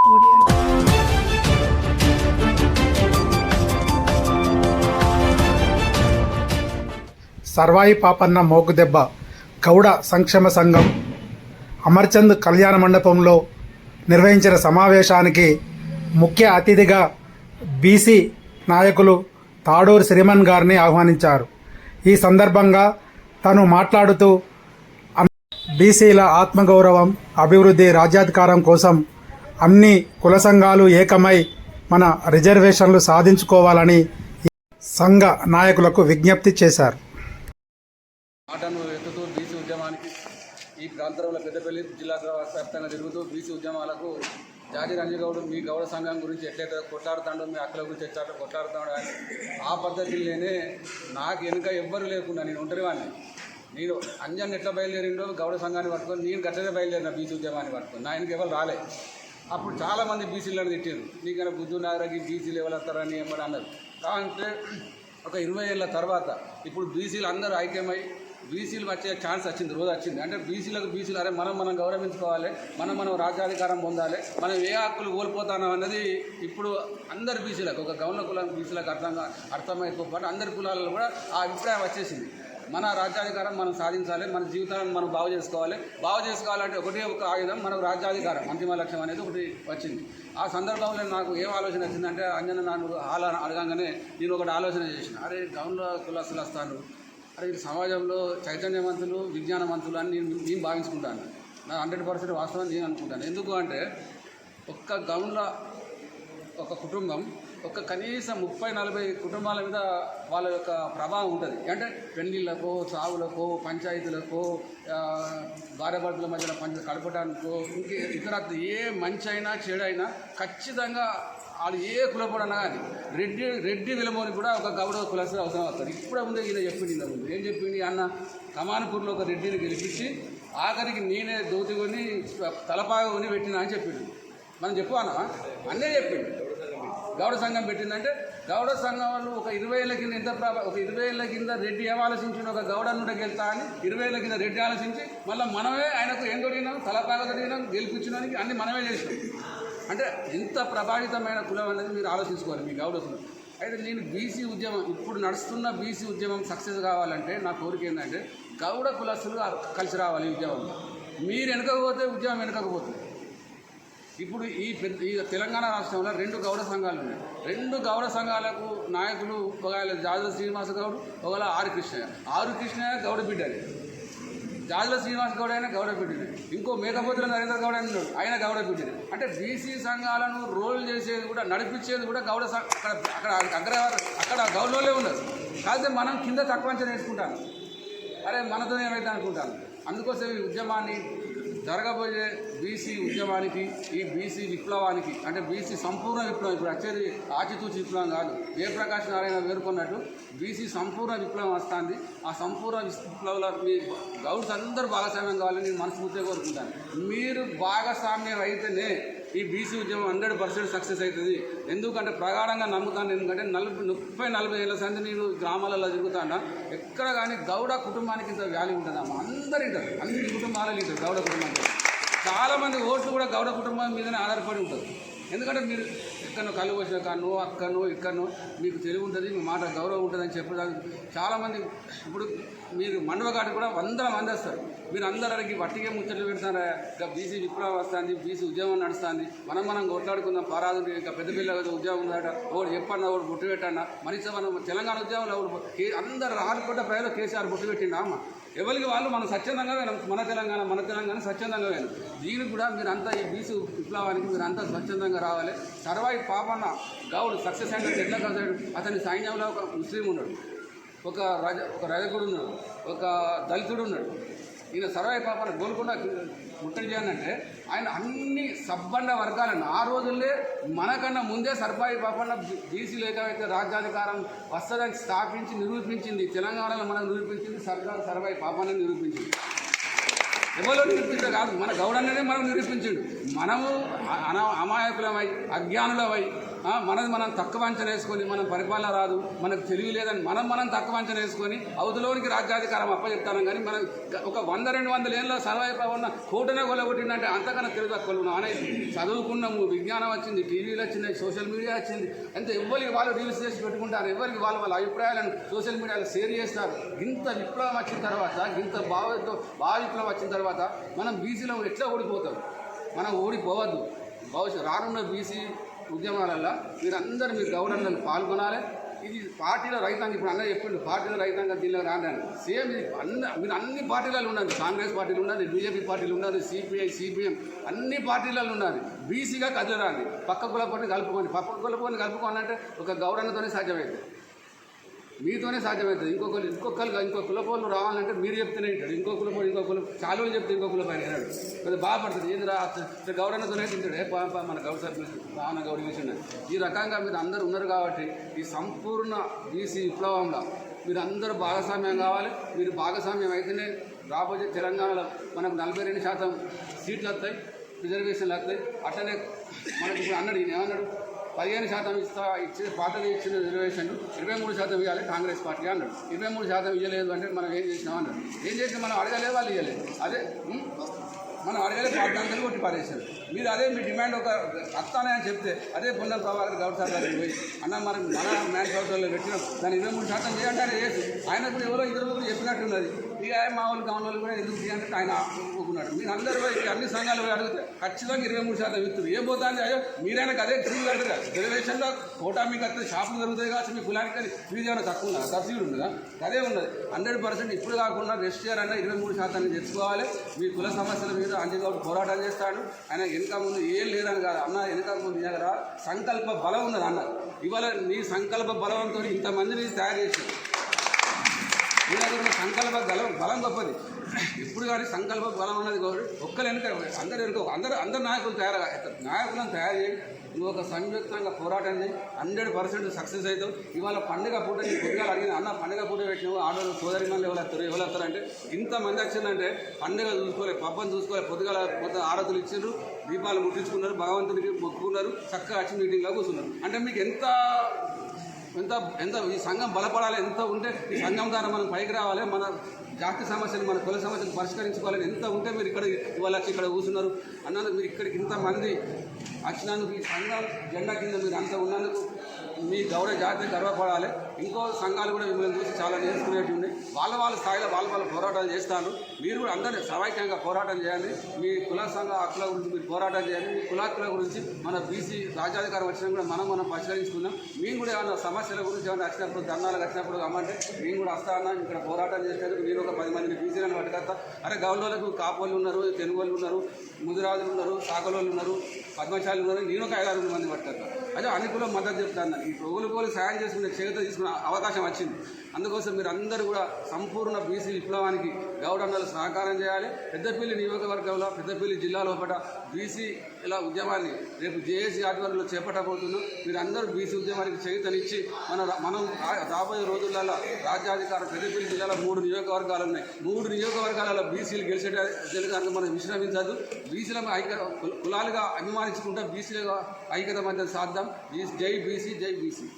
సర్వాయి పాపన్న మోకుదెబ్బ గౌడ సంక్షేమ సంఘం అమర్చంద్ కళ్యాణ మండపంలో నిర్వహించిన సమావేశానికి ముఖ్య అతిథిగా బీసీ నాయకులు తాడూరు శ్రీమన్ గారిని ఆహ్వానించారు. ఈ సందర్భంగా తను మాట్లాడుతూ బీసీల ఆత్మగౌరవం అభివృద్ధి రాజ్యాధికారం కోసం అన్ని కుల సంఘాలు ఏకమై మన రిజర్వేషన్లు సాధించుకోవాలని సంఘ నాయకులకు విజ్ఞప్తి చేశారు. మాటను ఎత్తుతూ బీసీ ఉద్యమానికి ఈ ప్రాంతంలో పెద్దపల్లి జిల్లా వ్యాప్తంగా తిరుగుతూ బీసీ ఉద్యమాలకు జాతి రంజగౌడ్ మీ గౌడ సంఘం గురించి ఎట్లయితే కొట్లాడుతాడో మీ అక్కల గురించి ఎట్లా కొట్లాడుతాడో అని ఆ పద్ధతిలోనే నాకు వెనుక ఎవ్వరు లేకుండా నేను ఒంటరి వాడిని. నేను అంజన్ ఎట్లా బయలుదేరిండో గౌడ సంఘాన్ని పట్టుకొని నేను గట్లనే బయలుదేరిన బీసీ ఉద్యమాన్ని పట్టుకొని. నా వెనుక ఎవరు రాలే. అప్పుడు చాలామంది బీసీలను తిట్టారు నీకన్నా బుద్ధు నాగరకి బీసీలు ఎవరు వస్తారని ఏమని అన్నారు. కావంటే ఒక ఇరవై ఏళ్ళ తర్వాత ఇప్పుడు బీసీలు అందరూ ఐక్యమై బీసీలు వచ్చే ఛాన్స్ వచ్చింది రోజు వచ్చింది. అంటే బీసీలకు బీసీలు అరే మనం మనం గౌరవించుకోవాలి మనం మనం రాజ్యాధికారం పొందాలి మనం ఏ హక్కులు కోల్పోతానం అన్నది ఇప్పుడు అందరు బీసీలకు ఒక గౌన కులం బీసీలకు అర్థంగా అర్థమైపోతే అందరి కులాలలో కూడా ఆ అభిప్రాయం వచ్చేసింది. మన రాజ్యాధికారం మనం సాధించాలి మన జీవితాలను మనం బాగు చేసుకోవాలి. బాగు చేసుకోవాలంటే ఒకటే ఒక ఆయుధం మనకు రాజ్యాధికారం అంతిమ లక్ష్యం అనేది ఒకటి వచ్చింది. ఆ సందర్భంలో నాకు ఏం ఆలోచన వచ్చిందంటే అంజన నాన్న ఆలో అడగంగానే నేను ఒకటి ఆలోచన చేసిన. అరే గౌన్లో కులాసులు వస్తాను అరే సమాజంలో చైతన్యవంతులు విజ్ఞానవంతులు అని నేను నేను భావించుకుంటాను. నా హండ్రెడ్ పర్సెంట్ వాస్తవం నేను అనుకుంటాను. ఎందుకు అంటే ఒక్క గౌన్ల ఒక కుటుంబం ఒక కనీసం ముప్పై నలభై కుటుంబాల మీద వాళ్ళ యొక్క ప్రభావం ఉంటుంది. అంటే పెళ్ళిళ్ళకో సాగులకో పంచాయతీలకో ఆ, భార్యాభర్తల మధ్యన పంచ కలపడానికో ఇంకే ఇతర ఏ మంచి అయినా చెడైనా ఖచ్చితంగా వాళ్ళు ఏ కులపడనా కానీ రెడ్డి రెడ్డి విలమోని కూడా ఒక గౌడ కులస్తులు అవసరం అవుతారు ఇప్పుడే ముందే ఈయన చెప్పింది ఇంత ముందు. ఏం చెప్పింది అన్న కమాన్పూర్లో ఒక రెడ్డిని గెలిపించి ఆఖరికి నేనే దోతి కొని తలపాగ కొని పెట్టినా అని చెప్పిండు. మనం చెప్పు అన్న అన్నే చెప్పిండు. గౌడ సంఘం పెట్టిందంటే గౌడ సంఘం వాళ్ళు ఒక ఇరవై ఏళ్ళ కింద ఎంత ఒక ఇరవై ఏళ్ళ కింద రెడ్డి ఏం ఆలోచించిన ఒక గౌడ నుండి అని ఇరవై ఏళ్ళ కింద రెడ్డి ఆలోచించి మళ్ళీ మనమే ఆయనకు ఏం తొడిగినాం తలపాగ తొడిగినాం గెలిపించడానికి అన్ని మనమే చేసినాం. అంటే ఇంత ప్రభావితమైన కులం అనేది మీరు ఆలోచించుకోవాలి మీ గౌడ కులం అయితే నేను బీసీ ఉద్యమం ఇప్పుడు నడుస్తున్న బీసీ ఉద్యమం సక్సెస్ కావాలంటే నా కోరిక ఏంటంటే గౌడ కులస్తులు కలిసి రావాలి ఉద్యమంలో. మీరు వెనకపోతే ఉద్యమం వెనకపోతుంది ఇప్పుడు ఈ పెద్ద ఈ తెలంగాణ రాష్ట్రంలో రెండు గౌడ సంఘాలు ఉన్నాయి. రెండు గౌడ సంఘాలకు నాయకులు ఒకవేళ జాజుల శ్రీనివాస గౌడ్ ఒకవేళ ఆరు కృష్ణయ్య. ఆరు కృష్ణయ్య గౌడ బిడ్డలే. జాజుల శ్రీనివాస గౌడ్ అయినా గౌడ బిడ్డలే. ఇంకో మేకపోతుల నరేంద్ర గౌడ్ అని ఆయన గౌడ బిడ్డలే. అంటే బీసీ సంఘాలను రోల్ చేసేది కూడా నడిపించేది కూడా గౌడ అక్కడ అక్కడ అగ్ర అక్కడ గౌడలోనే ఉన్నారు. కాకపోతే మనం కింద తక్కువ అంచనా వేసుకుంటాను అరే మనతోనే ఏమైతే అనుకుంటాను అందుకోసం ఈ ఉద్యమాన్ని జరగబోయే బీసీ ఉద్యమానికి ఈ బీసీ విప్లవానికి అంటే బీసీ సంపూర్ణ విప్లవం ఇప్పుడు వచ్చేది ఆచితూచి విప్లవం కాదు. జయప్రకాష్ నారాయణ పేర్కొన్నట్టు బీసీ సంపూర్ణ విప్లవం వస్తుంది. ఆ సంపూర్ణ విప్లవంలో మీ గౌడ్స్ అందరూ భాగస్వామ్యం కావాలని నేను మనస్ఫూర్తిగా కోరుకుంటాను. మీరు భాగస్వామ్యం అయితేనే ఈ బీసీ ఉద్యమం హండ్రెడ్ పర్సెంట్ సక్సెస్ అవుతుంది. ఎందుకంటే ప్రగాఢంగా నమ్ముతాను ఎందుకంటే నలభై ముప్పై నలభై ఏళ్ళ సంది నేను గ్రామాలలో తిరుగుతాను ఎక్కడ కానీ గౌడ కుటుంబానికి ఇంత వాల్యూ ఉంటుందమ్మా అందరు ఇంటారు అన్ని కుటుంబాలలో ఇంటారు గౌడ కుటుంబానికి. చాలామంది ఓట్లు కూడా గౌడ కుటుంబం మీదనే ఆధారపడి ఉంటుంది ఎందుకంటే మీరు ఎక్కడో కళ్ళు పోసిన కానో అక్కనో ఇక్కడనో మీకు తెలివి ఉంటుంది మీ మాట గౌరవం ఉంటుంది అని చెప్పడానికి చాలామంది ఇప్పుడు మీరు మండవగాటి కూడా వందల మంది వస్తారు. మీరు అందరు వట్టిగా ముచ్చట్లు పెడతారా? ఇక బీసీ విప్లవం వస్తుంది బీసీ ఉద్యమం నడుస్తుంది. మనం మనం కొట్లాడుకుందాం పారాదు పెద్ద పిల్ల ఉద్యోగం ఉందట. ఒకటి చెప్పన్నా ఒకటి బొట్టు పెట్టన్నా? మనిషి మనం తెలంగాణ ఉద్యమంలో ఒకటి అందరు రానుకుంటే ప్రజలు కేసీఆర్ బొట్టు పెట్టిండా అమ్మ? ఎవరికి వాళ్ళు మనం స్వచ్ఛందంగా వేనం మన తెలంగాణ మన తెలంగాణ స్వచ్ఛందంగా వెళ్ళాం దీనికి కూడా మీరంతా ఈ బీసీ విప్లవానికి మీరంతా స్వచ్ఛందంగా రావాలి. సర్వాయి పాపన్న గౌడ్ సక్సెస్ అయిన ఎట్లా అతని సైన్యంలో ఒక ముస్లిం ఉన్నాడు. ఒక రజ ఒక రజకుడు ఉన్నాడు. ఒక దళితుడు ఉన్నాడు. ఈయన సర్వాయి పాపాన్ని గోల్కొండ ముట్టడి చేయాలంటే ఆయన అన్ని సబ్బండ వర్గాలను ఆ రోజుల్లో మనకన్నా ముందే సర్వాయి పాపన్న బీసీలు ఏకమైతే రాజ్యాధికారం వస్తుందని స్థాపించి నిరూపించింది. తెలంగాణలో మనం నిరూపించింది సర్కార్ సర్వాయి పాపాన్ని నిరూపించింది. ఎవరో నిరూపించే కాదు మన గౌడన్ననే మనం నిరూపించిండు. మనము అన అమాయకులమై అజ్ఞానులమై మనది మనం తక్కువ అంచనా వేసుకొని మనం పరిపాలన రాదు మనకు తెలివి లేదని మనం మనం తక్కువ అంచనా వేసుకొని అవధిలోనికి రాజ్యాధికారం అప్పచెప్తాను కానీ మనం ఒక వంద రెండు వందల ఏళ్ళ సర్వైవ్ ఉన్న కోటనే కొలగొట్టిందంటే అంతకన్నా తెలివి తక్కువ ఉన్నాం అనేది చదువుకున్నాము విజ్ఞానం వచ్చింది టీవీలు వచ్చింది సోషల్ మీడియా వచ్చింది. అంతే ఎవరికి వాళ్ళు రీల్స్ చేసి పెట్టుకుంటారు ఎవరికి వాళ్ళ వాళ్ళ అభిప్రాయాలను సోషల్ మీడియాలో షేర్ చేస్తారు. ఇంత విప్లవం వచ్చిన తర్వాత ఇంత భావ భావ విప్లవం వచ్చిన తర్వాత మనం బీసీలో ఎట్లా ఓడిపోతాం? మనం ఓడిపోవద్దు. భవిష్యత్ రానున్న బీసీ ఉద్యమాలలో మీరందరూ మీరు గవర్నర్లను పాల్గొనాలి. ఇది పార్టీలో రైతాంగం ఇప్పుడు అన్న చెప్పిండు పార్టీలో రైతాంగం దీనిలో రాండి సేమ్ ఇది అన్ని మీరు అన్ని పార్టీలలో ఉన్నది కాంగ్రెస్ పార్టీలు ఉన్నది బీజేపీ పార్టీలు ఉన్నది సిపిఐ సిపిఎం అన్ని పార్టీలలో ఉన్నది. బీసీగా కదలరాండి. పక్క కులపోని కలుపుకోండి. పక్క కులపోని కలుపుకోని అంటే ఒక గౌరవంతోనే సాధ్యమైంది. మీతోనే సాధ్యమవుతుంది. ఇంకొకరు ఇంకొకరు ఇంకో కులపోలు రావాలంటే మీరు చెప్తేనే ఉంటాడు ఇంకో కులపోలు ఇంకో కులం చాలా చెప్తే ఇంకో కుల పైన వినాడు కొద్దిగా బాధపడుతుంది. ఏంది రా గౌరవతోనే తింటాడు. ఏ పా మన గౌరవ సభ్యులు భావన గౌరవ విషయం ఈ రకంగా మీరు అందరు ఉన్నారు కాబట్టి ఈ సంపూర్ణ బీసీ విప్లవంలో మీరు అందరూ భాగస్వామ్యం కావాలి. మీరు భాగస్వామ్యం అయితేనే రాబోయే తెలంగాణలో మనకు నలభై రెండు శాతం సీట్లు వస్తాయి రిజర్వేషన్లు వస్తాయి. అట్లనే మనకి ఇప్పుడు అన్నాడు ఈయన ఏమన్నాడు? పదిహేను శాతం ఇస్తా ఇచ్చి పాతది ఇచ్చిన రిజర్వేషన్ ఇరవై మూడు శాతం ఇవ్వాలి కాంగ్రెస్ పార్టీ అన్నాడు. ఇరవై మూడు శాతం ఇవ్వలేదు అంటే మనం ఏం చేసినాం అన్నాడు. ఏం చేసినా మనం అడగలేదు వాళ్ళు ఇవ్వలేదు అదే మనం అడగలేదు పార్టీ కొట్టి పారేశారు. మీరు అదే మీ డిమాండ్ ఒక వస్తానే అని చెప్తే అదే పొందం ప్రభాకర్ గౌడ్ సార్ గారికి పోయి అన్న మనం మన మ్యాన్ కౌన్సిల్లో పెట్టినాం దాన్ని ఇరవై మూడు శాతం చేయండి ఆయన చేసి ఆయన కూడా ఎవరో ఇద్దరు ముగ్గురు చెప్పినట్టున్నది ఇక మా వాళ్ళు కావాలి వాళ్ళు కూడా ఎందుకు చేయాలంటే ఆయన ఒప్పుకున్నాడు మీరు అందరూ పోయి అన్ని సంఘాలు పోయి అడిగితే ఖచ్చితంగా ఇరవై మూడు శాతం ఇస్తారు ఏం పోతుంది? అయ్యో మీరైనా అదే క్రీమ్ కడతారు? రిజర్వేషన్లో కోటా మీకు వస్తే షాపులు దొరుకుతాయి కావచ్చు మీ కులానికి కానీ ఫీజు ఏమైనా తక్కువ ఉన్నదా సబ్సిడీ ఉన్నదా అదే ఉన్నది. హండ్రెడ్ పర్సెంట్ ఇప్పుడు కాకుండా నెక్స్ట్ ఇయర్ అన్న ఇరవై మూడు శాతాన్ని తెచ్చుకోవాలి. మీ కుల సమస్యల మీద అంజగౌడ్ పోరాటం చేస్తాడు. ఆయన వెనక ముందు ఏం లేదని కాదు. అన్న వెనక ముందు దగ్గర సంకల్ప బలం ఉన్నది అన్న ఇవాళ నీ సంకల్ప బలంతో ఇంతమందిని తయారు చేశాడు నీ దగ్గర సంకల్ప బలం బలం గొప్పది. ఇప్పుడు కానీ సంకల్ప బలం అన్నది గౌరవ ఒక్కరు వెనుక అందరు వెనుక అందరు అందరు నాయకులు తయారు నాయకులను తయారు చేయండి. నువ్వు ఒక సంయుక్తంగా పోరాటాన్ని హండ్రెడ్ పర్సెంట్ సక్సెస్ అవుతావు. ఇవాళ పండుగ పూట నీ పొద్దుగా అడిగిన అన్న పండుగ పూట పెట్టినావు. ఆడవాళ్ళు సోదరి మంది ఎవరు వస్తారు? ఎవరు వస్తారంటే ఇంతమంది వచ్చిందంటే పండుగ చూసుకోలే పబ్బం చూసుకోలే పొద్దుగాల మొత్తం ఆరతులు ఇచ్చిండ్రు దీపాలు ముట్టించుకున్నారు భగవంతునికి మొక్కుకున్నారు చక్కగా వచ్చి మీటింగ్లో కూర్చున్నారు. అంటే మీకు ఎంత ఎంత ఎంత ఈ సంఘం బలపడాలి ఎంత ఉంటే ఈ సంఘం ద్వారా మనం పైకి రావాలి మన జాతి సమస్యలు మన కుల సమస్యలు పరిష్కరించుకోవాలని ఎంత ఉంటే మీరు ఇక్కడ ఇవాళ వచ్చి ఇక్కడ కూర్చున్నారు. అన్నందుకు మీరు ఇక్కడికి ఇంతమంది వచ్చినందుకు ఈ సంఘం జెండా కింద మీరు అంత ఉన్నందుకు మీ గౌరవ జాతి గర్వపడాలి. ఇంకో సంఘాలు కూడా మిమ్మల్ని చూసి చాలా నేర్చుకునేవి ఉన్నాయి వాళ్ళ వాళ్ళ స్థాయిలో వాళ్ళ వాళ్ళ పోరాటాలు చేస్తాను మీరు కూడా అందరినీ సమైక్యంగా పోరాటం చేయాలి మీ కుల సంఘ హక్కుల గురించి మీరు పోరాటం చేయాలి మీ కులాకుల గురించి మన బీసీ రాజ్యాధికారం వచ్చినా కూడా మనం మనం పరిష్కరించుకుందాం. మేము కూడా ఏమైనా సమస్యల గురించి ఏమైనా వచ్చినప్పుడు ధర్నాలు వచ్చినప్పుడు అమ్మంటే మేము కూడా వస్తా అన్నా ఇక్కడ పోరాటం చేసేందుకు మీరు ఒక పది మందిని బీసీలను పట్టుకొస్తా. అరే గౌరవలకు కాపోళ్ళు ఉన్నారు తెనుగోళ్ళు ఉన్నారు ముదిరాజులు ఉన్నారు సాకలోళ్ళు ఉన్నారు పద్మశాలు ఉన్నారు. నేను ఒక ఐదారు మంది పట్టుకొస్తాను అదే అనుకూల మద్దతు చెప్తాను ఈ రోగులు కోలు సాయం చేసుకునే చేత తీసుకునే అవకాశం వచ్చింది. అందుకోసం మీరు అందరూ కూడా సంపూర్ణ బీసీ విప్లవానికి గౌడన్నలు సహకారం చేయాలి. పెద్దపల్లి నియోజకవర్గంలో పెద్దపల్లి జిల్లా లోపల బీసీ ఇలా ఉద్యమాన్ని రేపు జేఏసీ ఆధ్వర్యంలో చేపట్టబోతున్నాం. మీరందరూ బీసీ ఉద్యమానికి చేతనిచ్చి మన మనం రాబోయే రోజులలో రాజ్యాధికారం పెద్దపల్లి జిల్లాలో మూడు నియోజకవర్గాలు ఉన్నాయి. మూడు నియోజకవర్గాలలో బీసీలు గెలిచే జరగడానికి మనం విశ్రమించదు. బీసీల ఐక్య కులాలుగా అభిమానించుకుంటా బీసీలుగా ఐక్యత మధ్య సాధ్యం. జై బీసీ జై బీసీ.